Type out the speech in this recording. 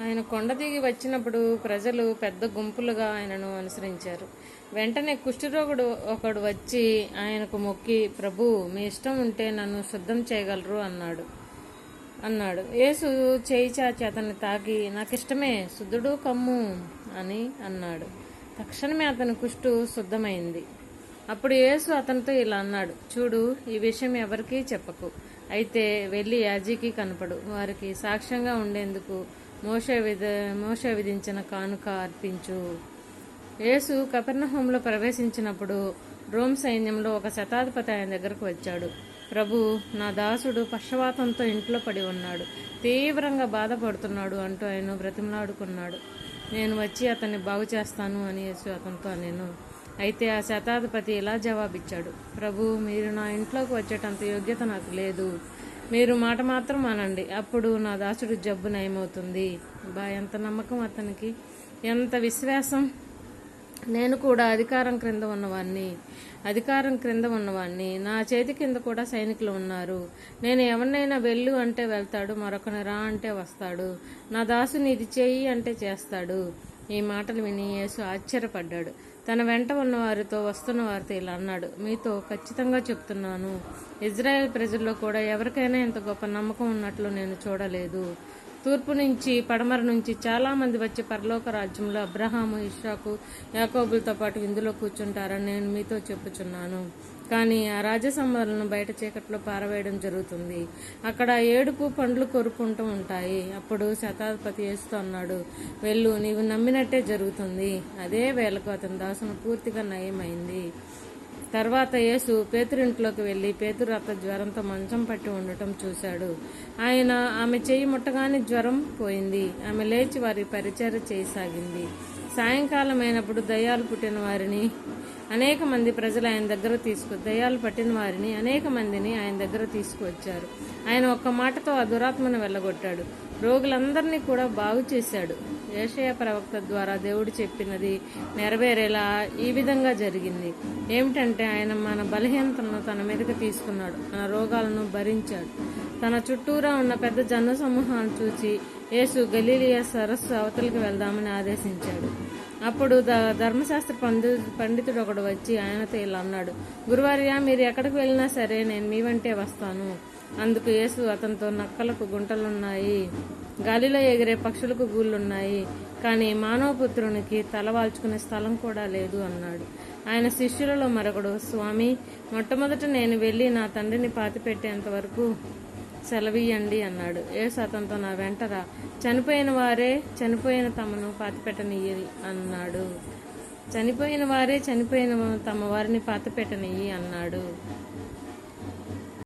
ఆయన కొండ దిగి వచ్చినప్పుడు ప్రజలు పెద్ద గుంపులుగా ఆయనను అనుసరించారు. వెంటనే కుష్ఠరోగుడు ఒకడు వచ్చి ఆయనకు మొక్కి ప్రభు మీ ఇష్టం ఉంటే నన్ను శుద్ధం చేయగలరు అన్నాడు. అన్నాడు. యేసు చేయి చాచి అతన్ని తాకి నాకిష్టమే శుద్ధుడు కమ్ము అని అన్నాడు. తక్షణమే అతని కుష్టు శుద్ధమైంది. అప్పుడు యేసు అతనితో ఇలా అన్నాడు. చూడు ఈ విషయం ఎవరికీ చెప్పకు. అయితే వెళ్ళి యాజీకి కనపడు. వారికి సాక్ష్యంగా ఉండేందుకు మోష విధ మోష విధించిన కానుక అర్పించు. యేసు కపెర్నహోంలో ప్రవేశించినప్పుడు రోమ్ సైన్యంలో ఒక శతాధిపతి ఆయన దగ్గరకు వచ్చాడు. ప్రభు నా దాసుడు పక్షవాతంతో ఇంట్లో పడి ఉన్నాడు. తీవ్రంగా బాధపడుతున్నాడు అంటూ ఆయన బ్రతిమలాడుకున్నాడు. నేను వచ్చి అతన్ని బాగు చేస్తాను అని యేసు అతనితో నేను అయితే ఆ శతాధిపతి ఇలా జవాబిచ్చాడు. ప్రభు మీరు నా ఇంట్లోకి వచ్చేటంత యోగ్యత నాకు లేదు. మీరు మాట మాత్రం అనండి. అప్పుడు నా దాసుడు జబ్బు నయమవుతుంది. బా ఎంత నమ్మకం అతనికి. ఎంత విశ్వాసం. నేను కూడా అధికారం క్రింద ఉన్నవాణ్ణి. అధికారం క్రింద ఉన్నవాణ్ణి. నా చేతి కింద కూడా సైనికులు ఉన్నారు. నేను ఎవరినైనా వెళ్ళు అంటే వెళ్తాడు. మరొకని రా అంటే వస్తాడు. నా దాసుని ఇది చేయి అంటే చేస్తాడు. ఈ మాటలు విని యేసు ఆశ్చర్యపడ్డాడు. తన వెంట ఉన్న వారితో వస్తున్న వారితో ఇలా అన్నాడు మీతో ఖచ్చితంగా చెప్తున్నాను. ఇజ్రాయెల్ ప్రజల్లో కూడా ఎవరికైనా ఇంత గొప్ప నమ్మకం ఉన్నట్లు నేను చూడలేదు. తూర్పు నుంచి పడమర నుంచి చాలా మంది వచ్చి పరలోక రాజ్యంలో అబ్రహాము ఇషాకు యాకోబులతో పాటు ఇందులో కూర్చుంటారని నేను మీతో చెప్పుచున్నాను. కానీ ఆ రాజసంబరులను బయట చీకట్లో పారవేయడం జరుగుతుంది. అక్కడ ఏడుపు పండ్లు కొరుకుంటూ ఉంటాయి. అప్పుడు శతాధిపతి వేస్తూ అన్నాడు వెళ్ళు నీవు నమ్మినట్టే జరుగుతుంది. అదే వేళకు అతని దాసును పూర్తిగా నయమైంది. తర్వాత యేసు పేతురింట్లోకి వెళ్ళి పేతురు అత్త జ్వరంతో మంచం పట్టి ఉండటం చూశాడు. ఆయన ఆమె చేయి ముట్టగానే జ్వరం పోయింది. ఆమె లేచి వారి పరిచయం చేయసాగింది సాయంకాలం అయినప్పుడు దయ్యాలు పుట్టిన వారిని అనేక మంది ప్రజలు ఆయన దగ్గర తీసుకు దయ్యాలు పట్టిన వారిని అనేక మందిని ఆయన దగ్గర తీసుకువచ్చారు. ఆయన ఒక్క మాటతో ఆ దురాత్మను వెళ్ళగొట్టాడు. రోగులందరినీ కూడా బాగు చేశాడు. ఏషయ ప్రవక్త ద్వారా దేవుడు చెప్పినది నెరవేరేలా ఈ విధంగా జరిగింది. ఏమిటంటే ఆయన మన బలహీనతను తన మీదకి తీసుకున్నాడు. మన రోగాలను భరించాడు. తన చుట్టూరా ఉన్న పెద్ద జన సమూహాలను చూసి యేసు గలీలియా సరస్సు అవతలికి వెళ్దామని ఆదేశించాడు. అప్పుడు ద ధర్మశాస్త్ర పండి పండితుడు ఒకడు వచ్చి ఆయనతో ఇలా అన్నాడు గురువార్య మీరు ఎక్కడికి వెళ్ళినా సరే నేను మీ వెంటే వస్తాను. అందుకు యేసు అతనితో నక్కలకు గుంటలున్నాయి గాలిలో ఎగిరే పక్షులకు గూళ్ళున్నాయి కానీ మానవపుత్రునికి తలవాల్చుకునే స్థలం కూడా లేదు అన్నాడు. ఆయన శిష్యులలో మరొకడు స్వామి మొట్టమొదట నేను వెళ్ళి నా తండ్రిని పాతిపెట్టేంత వరకు సెలవీయండి అన్నాడు. యేసు అతనితో నా వెంటరా చనిపోయిన వారే చనిపోయిన తమను పాతిపెట్టనియ్యి అన్నాడు. చనిపోయిన వారే చనిపోయిన తమ వారిని పాతిపెట్టనియ్యి అన్నాడు.